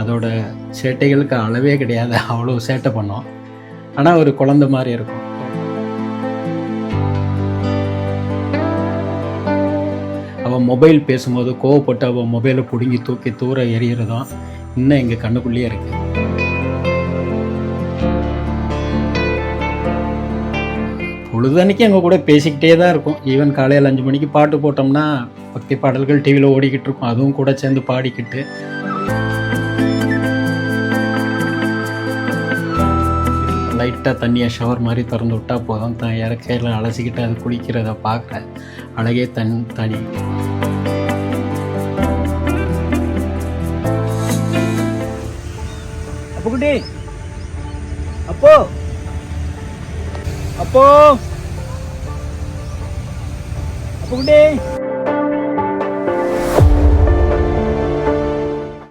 அதோட சேட்டைகளுக்கு அளவே கிடையாது. அவ்வளோ சேட்டை பண்ணோம். ஆனால் ஒரு குழந்த மாதிரி இருக்கும். அவன் மொபைல் பேசும்போது கோவப்பட்டு அவன் மொபைலை பிடுங்கி தூக்கி தூர எறிகிறதும் இன்னும் எங்கள் கண்ணுக்குள்ளேயே இருக்குது பொழுதன்னைக்கு எங்கள் கூட பேசிக்கிட்டே தான் இருக்கும். ஈவன் காலையில் அஞ்சு மணிக்கு பாட்டு போட்டோம்னா பக்தி பாடல்கள் டிவியில் ஓடிக்கிட்டு இருக்கும். அதுவும் கூட சேர்ந்து பாடிக்கிட்டு லைட்டாக தண்ணியை ஷவர் மாதிரி திறந்து விட்டா போதும். தான் இறக்கையில் அலசிக்கிட்டு அது குளிக்கிறத பார்க்குற அழகே தன் தனி அப்புக்குட்டி அப்போ. அப்போ. அப்புக்குட்டி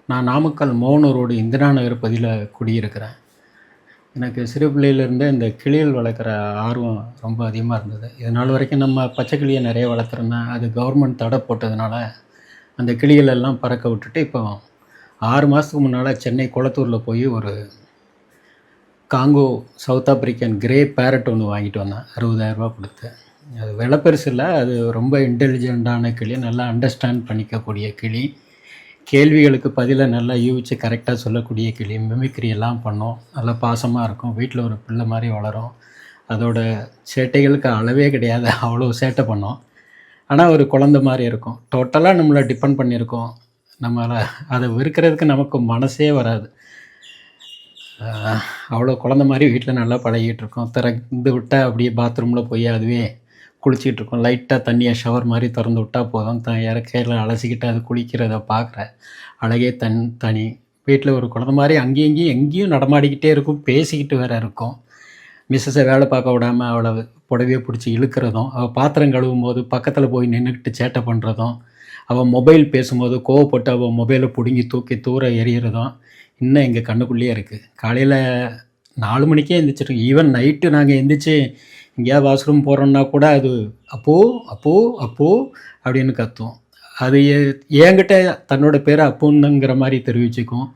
நான் நாமக்கல் ரோடு இந்திரா நகர் பகுதியில் குடியிருக்கிறேன். எனக்கு சிறு பிள்ளையிலேருந்தே இந்த கிளிகள் வளர்க்குற ஆர்வம் ரொம்ப அதிகமாக இருந்தது. இது நாள் வரைக்கும் நம்ம பச்சை கிளியை நிறைய வளர்த்துருந்தேன் அது கவர்மெண்ட் தடை போட்டதுனால அந்த கிளிகள் எல்லாம் பறக்க விட்டுட்டு இப்போ ஆறு மாதத்துக்கு முன்னால் சென்னை குளத்தூரில் போய் ஒரு Congo South African grey parrot ஒன்று வாங்கிட்டு வந்தேன். அறுபதாயிரரூபா கொடுத்து. அது விலை பெருசு இல்லை. அது ரொம்ப இன்டெலிஜென்ட்டான கிளி. நல்லா அண்டர்ஸ்டாண்ட் பண்ணிக்கக்கூடிய கிளி. கேள்விகளுக்கு பதிலை நல்லா யூகிச்சு கரெக்டாக சொல்லக்கூடிய கிளி மிமிக்ரி எல்லாம் பண்ணோம். நல்லா பாசமாக இருக்கும். வீட்டில் ஒரு பிள்ளை மாதிரி வளரும். அதோட சேட்டைகளுக்கு அளவே கிடையாது. அவ்வளோ சேட்டை பண்ணோம். ஆனால் ஒரு குழந்த மாதிரி இருக்கும். டோட்டலாக நம்மளை டிபெண்ட் பண்ணியிருக்கோம். நம்மளை அதை வெறுக்கிறதுக்கு நமக்கு மனசே வராது. அவ்வளோ குழந்த மாதிரி வீட்டில் நல்லா பழகிட்டு இருக்கோம். திறந்து விட்டால் அப்படியே பாத்ரூமில் போய் அதுவே குளிச்சுக்கிட்டு இருக்கோம் லைட்டாக தண்ணியை ஷவர் மாதிரி திறந்து விட்டால் போதும். த இறக்கையில் அலசிக்கிட்டு அது குளிக்கிறத பார்க்குற அழகே தன் தனி. வீட்டில் ஒரு குழந்த மாதிரி அங்கேயும் இங்கேயும் எங்கேயும் நடமாடிக்கிட்டே இருக்கும். பேசிக்கிட்டு வேற இருக்கும். மிஸ்ஸஸை வேலை பார்க்க விடாமல் அவளை புடவையை பிடிச்சி இழுக்கிறதும் அவள் பாத்திரம் கழுவும் போது பக்கத்தில் போய் நின்றுக்கிட்டு சேட்டை பண்ணுறதும் அவள் மொபைல் பேசும்போது கோவப்பட்டு அவள் மொபைலை பிடுங்கி தூக்கி தூர எறிகிறதும் இன்னும் எங்கள் கண்ணுக்குள்ளேயே இருக்குது காலையில் நாலு மணிக்கே எழுந்திரிச்சிருக்கோம் ஈவன் நைட்டு நாங்கள் எந்திரிச்சு எங்கேயாவது வாஷ்ரூம் போகிறோம்னா கூட அது அப்போ அப்போ அப்போ அப்படின்னு கத்தும். அது எ- என்கிட்ட தன்னோட பேரை அப்புன்னுங்கிற மாதிரி தெரிவிச்சுக்கும்.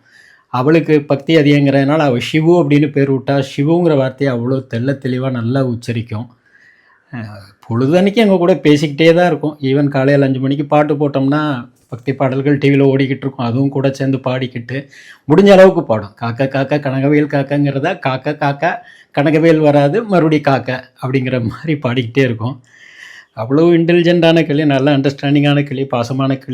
அவளுக்கு பக்தி அதிகங்கிறதுனால அவள் சிவு அப்படின்னு பேர் விட்டா சிவுங்கிற வார்த்தையை அவ்வளோ தெள்ள தெளிவாக நல்லா உச்சரிக்கும். பொழுதன்னைக்கு எங்கள் கூட பேசிக்கிட்டே தான் இருக்கும். ஈவன் காலையில் அஞ்சு மணிக்கு பாட்டு போட்டோம்னா பக்தி பாடல்கள் டிவியில் ஓடிக்கிட்டு இருக்கும் அதுவும் கூட சேர்ந்து பாடிக்கிட்டு முடிஞ்ச அளவுக்கு பாடும். காக்கா காக்கா கனகவேல் காக்காங்கிறத? காக்கா காக்கா கனகவேல் வராது மறுபடி காக்கா அப்படிங்கிற மாதிரி பாடிக்கிட்டே இருக்கும். அவ்வளோ இன்டெலிஜென்ட்டான கிளி நல்ல அண்டர்ஸ்டாண்டிங்கான கிளி பாசமான கிளி.